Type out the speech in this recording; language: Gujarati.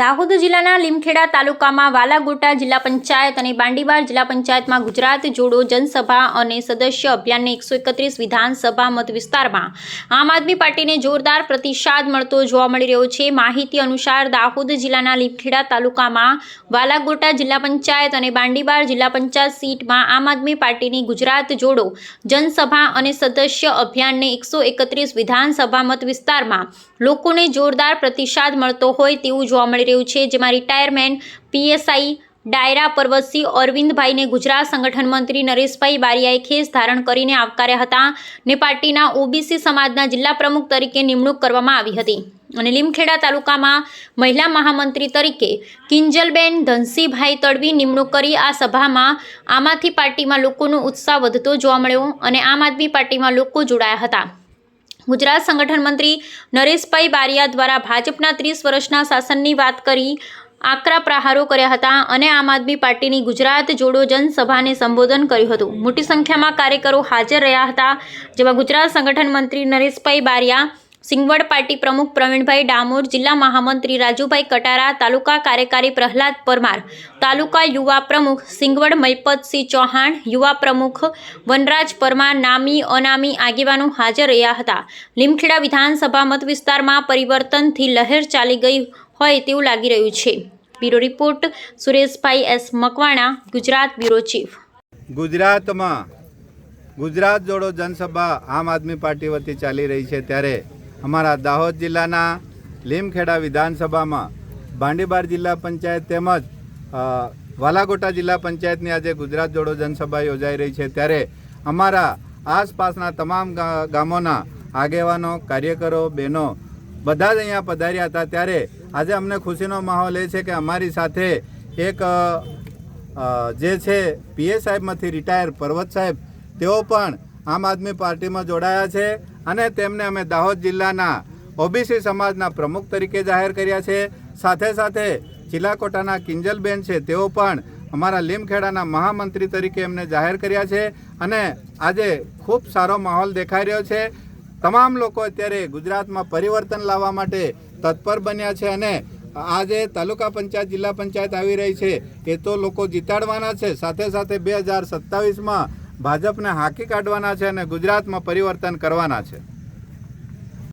દાહોદ જિલ્લાના લીમખેડા તાલુકામાં વાલાગોટા જિલ્લા પંચાયત અને બાંડીબાર જિલ્લા પંચાયતમાં ગુજરાત જોડો જનસભા અને સદસ્ય અભિયાનને એકસો એકત્રીસ વિધાનસભા મત વિસ્તારમાં આમ આદમી પાર્ટીને જોરદાર પ્રતિસાદ મળતો જોવા મળી રહ્યો છે. માહિતી અનુસાર દાહોદ જિલ્લાના લીમખેડા તાલુકામાં વાલાગોટા જિલ્લા પંચાયત અને બાંડીબાર જિલ્લા પંચાયત સીટમાં આમ આદમી પાર્ટીની ગુજરાત જોડો જનસભા અને સદસ્ય અભિયાનને એકસો એકત્રીસ વિધાનસભા મત વિસ્તારમાં લોકોને જોરદાર પ્રતિસાદ મળતો હોય તેવું જોવા મળી રહ્યું છે જેમાં રિટાયરમેન્ટ પીએસઆઈ ડાયરા પર્વતસિંહ અરવિંદભાઈને ગુજરાત સંગઠન મંત્રી નરેશભાઈ બારિયાએ ખેસ ધારણ કરીને આવકાર્યા હતા ને પાર્ટીના ઓબીસી સમાજના જિલ્લા પ્રમુખ તરીકે નિમણૂક કરવામાં આવી હતી. અને લીમખેડા તાલુકામાં મહિલા મહામંત્રી તરીકે કિંજલબેન ધનસીભાઈ તડવી નિમણૂક કરી આ સભામાં આમાંથી પાર્ટીમાં લોકોનો ઉત્સાહ વધતો જોવા મળ્યો અને આમ આદમી પાર્ટીમાં લોકો જોડાયા હતા. ગુજરાત સંગઠન મંત્રી નરેશભાઈ બારિયા દ્વારા ભાજપના ત્રીસ વર્ષના શાસનની વાત કરી, આકરા પ્રહારો કર્યા હતા અને આમ આદમી પાર્ટીની ગુજરાત જોડો જનસભાને સંબોધન કર્યું હતું. મોટી સંખ્યામાં કાર્યકરો હાજર રહ્યા હતા. જેમાં ગુજરાત સંગઠન મંત્રી નરેશભાઈ બારિયા સિંગવડ પાર્ટી પ્રમુખ પ્રવીણભાઈ ડામોર, જિલ્લા મહામંત્રી રાજુભાઈ કટારા, તાલુકા કાર્યકારી પ્રહલાદ પરમાર, તાલુકા યુવા પ્રમુખ સિંગવડ મૈપતસિંહ ચૌહાણ, યુવા પ્રમુખ વનરાજ પરમાર નામી, અનામી આગેવાનો હાજર રહ્યા હતા. લીમખેડા વિધાનસભા મત વિસ્તારમાં પરિવર્તનથી લહેર ચાલી ગઈ હોય તેવું લાગી રહ્યું છે. Bureau report, Sureshbhai S Makwana, Gujarat bureau chief. ગુજરાતમાં ગુજરાત જોડો જનસભા આમ આદમી પાર્ટી વતી ચાલી રહી છે ત્યારે અમારા દાહોદ જિલ્લાના લીમખેડા વિધાનસભામાં ભાંડીબાર જિલ્લા પંચાયત તેમજ વાલાગોટા જિલ્લા પંચાયતની આજે ગુજરાત જોડો જનસભા યોજાઈ રહી છે. ત્યારે અમારા આસપાસના તમામ ગામોના આગેવાનો, કાર્યકરો, બહેનો બધા જ અહીંયા પધાર્યા હતા. ત્યારે આજે અમને ખુશીનો માહોલ એ છે કે અમારી સાથે એક જે છે, પીએ સાહેબમાંથી રિટાયર પર્વત સાહેબ, તેઓ પણ આમ આદમી પાર્ટીમાં જોડાયા છે અને તેમને અમે દાહોદ જિલ્લાના ઓબીસી સમાજના પ્રમુખ તરીકે જાહેર કર્યા છે. સાથે સાથે ચિલાકોટાના કિંજલબેન છે, તેઓ પણ અમારા લીમખેડાના મહામંત્રી તરીકે એમને જાહેર કર્યા છે અને આજે ખૂબ સારો માહોલ દેખાઈ રહ્યો છે. તમામ લોકો અત્યારે ગુજરાતમાં પરિવર્તન લાવવા માટે તત્પર બન્યા છે અને આજે તાલુકા પંચાયત, જિલ્લા પંચાયત આવી રહી છે. એ તો લોકો જીતાડવાના છે. સાથે સાથે બે હજાર સત્તાવીસમાં ભાજપને હાંકી કાઢવાના છે અને ગુજરાતમાં પરિવર્તન કરવાના છે.